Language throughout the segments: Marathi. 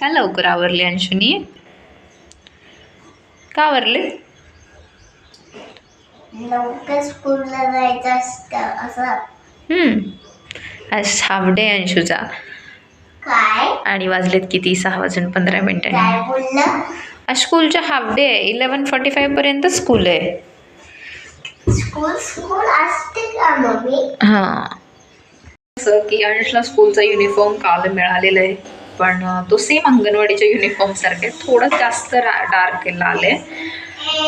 का लवकर आवरली अंशुनी? का आवरले? लवकर स्कूलला जायचं असतं असं. हम्म. आज हाफ डे अंशूचा काय? आणि वाजलेत किती? सहा वाजून पंधरा मिनिटांनी काय बोललं? आज स्कूलच्या हाफ डे आहे. इलेवन फॉर्टी फाईव्ह पर्यंत स्कूल आहे. स्कूल स्कूल असते का मम्मी? हां. असं की अंशला स्कूलचा युनिफॉर्म काल मिळालेला आहे. पण तो सेम अंगणवाडीच्या युनिफॉर्म आहे. थोडं जास्त डार्क लाल आहे.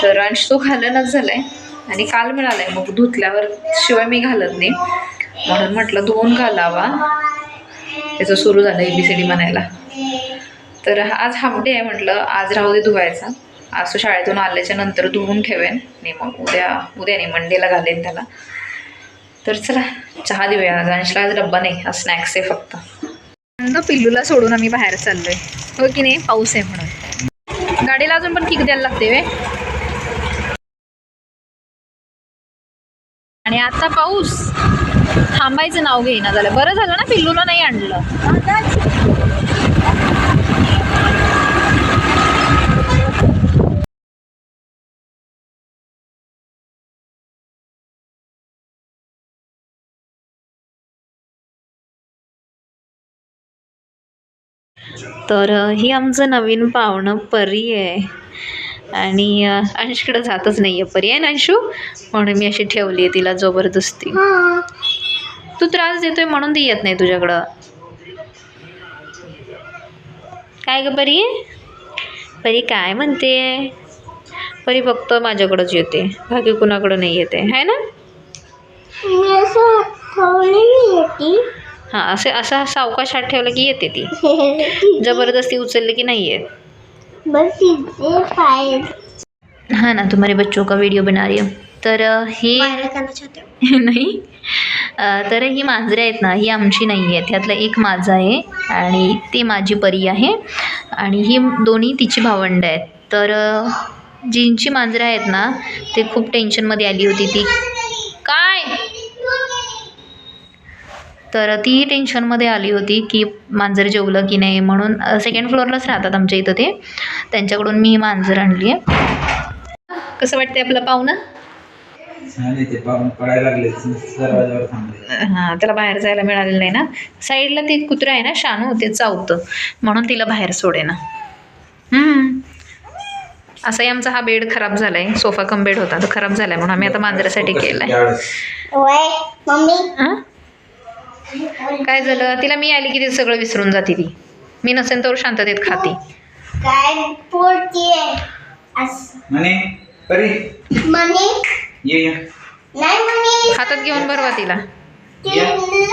तर अंश तो झालं आहे आणि काल मिळालाय. मग धुतल्यावर शिवाय मी घालत नाही. म्हणून म्हटलं धुवून घालावा. त्याचं सुरू झालं ए बी सी डी म्हणायला. तर आज हाफ डे आहे म्हटलं. आज राहू दे धुवायचा. आज तो शाळेतून आल्याच्यानंतर धुवून ठेवेन. नाही मग उद्या उद्या नाही मंडेला घालेन त्याला. तर चला चहा देऊया. आज अंशला आज डब्बा नाही. हा स्नॅक्स आहे फक्त. पिल्लूला सोडून आम्ही बाहेर चाललोय. हो की नाही? पाऊस आहे म्हणून. गाडीला अजून पण किक द्यायला लागते वे? आणि आता पाऊस. थांबायचं नाव घेईना झालं. बरं झालं ना पिल्लूला नाही आणलं? तर ही आमचं नवीन पाहुणं परी आहे. आणि अंशकडे जातच नाही आहे परी. आहे ना अंशू? म्हणून मी अशी ठेवली आहे तिला जबरदस्ती. तू त्रास देतोय म्हणून ती येत नाही तुझ्याकडं. काय ग परी? परी काय म्हणते? परी फक्त माझ्याकडंच येते. बाकी कुणाकडं नाही येते. आहे ना? हां असे असा सावकाश हात ठेवला की येते ती. जबरदस्ती उचलली की नाही येत बस हाँ ना तुम्हारे बच्चों का वीडियो बना रही हूँ. तर ही नाही तर ही मांजरे आहेत ना ही आमची नाही आहेत ह्यातलं एक माझं आहे आणि ती माझी परी आहे. आणि ही दोन्ही तिची भावंड आहेत. तर जिंची मांजरं आहेत ना ते खूप टेन्शनमध्ये आली होती ती. काय? तर ती टेन्शनमध्ये आली होती की मांजर जेवलं की नाही म्हणून सेकंड फ्लोअरलाच राहतात आमच्या इथं ते. त्यांच्याकडून मी ही मांजर आणली आहे. कसं वाटते आपलं पाहुणं? हां त्याला बाहेर जायला मिळालेलं नाही ना. साईडला ते कुत्रा आहे ना शानू ते चावतं. म्हणून तिला बाहेर सोडे ना असाही आमचा हा बेड खराब झालाय. सोफा कम बेड होता तो खराब झालाय म्हणून आम्ही आता मांजरासाठी केलाय त्यावेळेस वय मम्मी हां काय झालं? तिला मी आली की ते सगळं विसरून जाते ती. मी नसेल तर शांततेत खाते. काय म्हणे ये या. नाही हातात घेऊन भरवा तिला. पल्ली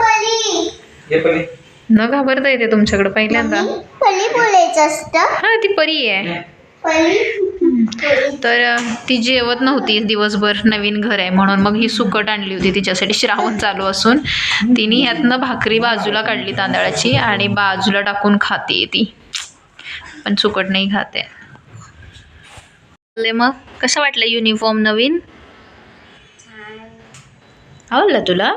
पल्ली. ये न घाबरता येते तुमच्याकडे पहिल्यांदा. पल्ली बोलायचं असतं. हां ती परी आहे. पल्ली तर ती जेवत नव्हती. दिवसभर नवीन घर आहे म्हणून. मग ही सुकट आणली होती तिच्यासाठी. श्रावण चालू असून तिने ह्यातनं भाकरी बाजूला काढली तांदळाची आणि बाजूला टाकून खाते ती. पण सुकट नाही खाते. मग कसं वाटलं युनिफॉर्म नवीन? आवडला तुला?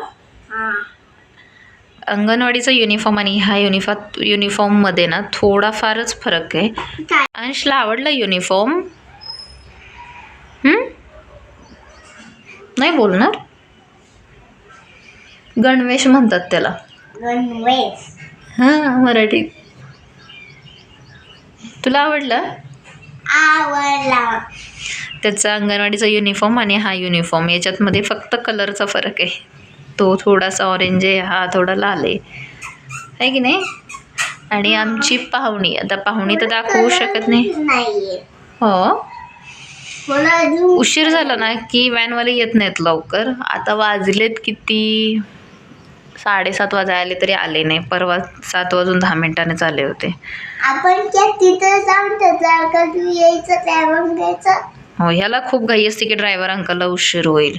अंगणवाडीचा युनिफॉर्म आणि ह्या युनिफॉर्म युनिफॉर्ममध्ये ना थोडाफारच फरक आहे. अंशला आवडला युनिफॉर्म हं? नाही बोलणार? गणवेश म्हणतात त्याला. गणवेश. हां मराठीत तुला आवडला? आवडला. त्याचा अंगणवाडीचा युनिफॉर्म आणि हा युनिफॉर्म याच्यातमध्ये फक्त कलरचा फरक आहे. तो थोडासा ऑरेंज आहे हा थोडा लाल आहे. आहे की नाही? आणि आमची पाहुणी आता पाहुणी तर दाखवू शकत नाही. हो? उशीर झाला ना की व्हॅनवाले येत नाहीत लवकर. आता वाजलेत किती? साडेसात वाजा आले तरी आले नाही. परवा सात वाजून दहा मिनिटानेच आले होते. आपण तिथं जाऊन यायचं हो ह्याला खूप घाई असते की ड्रायव्हर अंकलला उशीर होईल.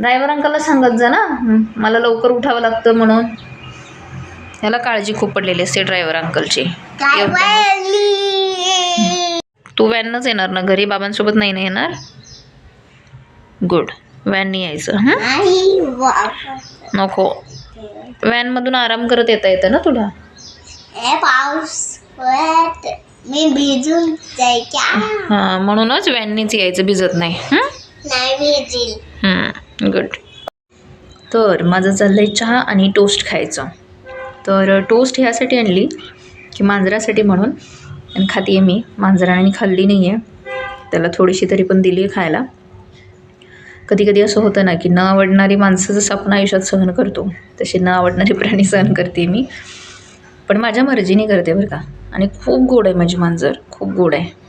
ड्रायव्हर अंकलला सांगत जा ना. मला लवकर उठावं लागतं म्हणून. ह्याला काळजी खूप पडलेली असते ड्रायव्हर अंकलची. तू व्हॅननंच येणार ना? घरी बाबांसोबत नाही ना येणार? गुड व्हॅननी यायचं नको. व्हॅनमधून आराम करत येता येतं ना तुला? हे पाऊस पडत. मी भिजून जायच्या हां म्हणूनच व्हॅननीच यायचं भिजत नाही गुड तर माझं चाललं आहे चहा आणि टोस्ट खायचं. तर टोस्ट ह्यासाठी आणली की मांजरासाठी म्हणून आणि खाते मी. मांजराने खाल्ली नाही आहे त्याला थोडीशी तरी पण दिली आहे खायला. कधी कधी असं होतं ना की न आवडणारी माणसं जसं आपण आयुष्यात सहन करतो. तशी न आवडणारी प्राणी सहन करते मी. पण माझ्या मर्जीने करते बरं का. आणि खूप गोड आहे माझी मांजर. खूप गोड आहे.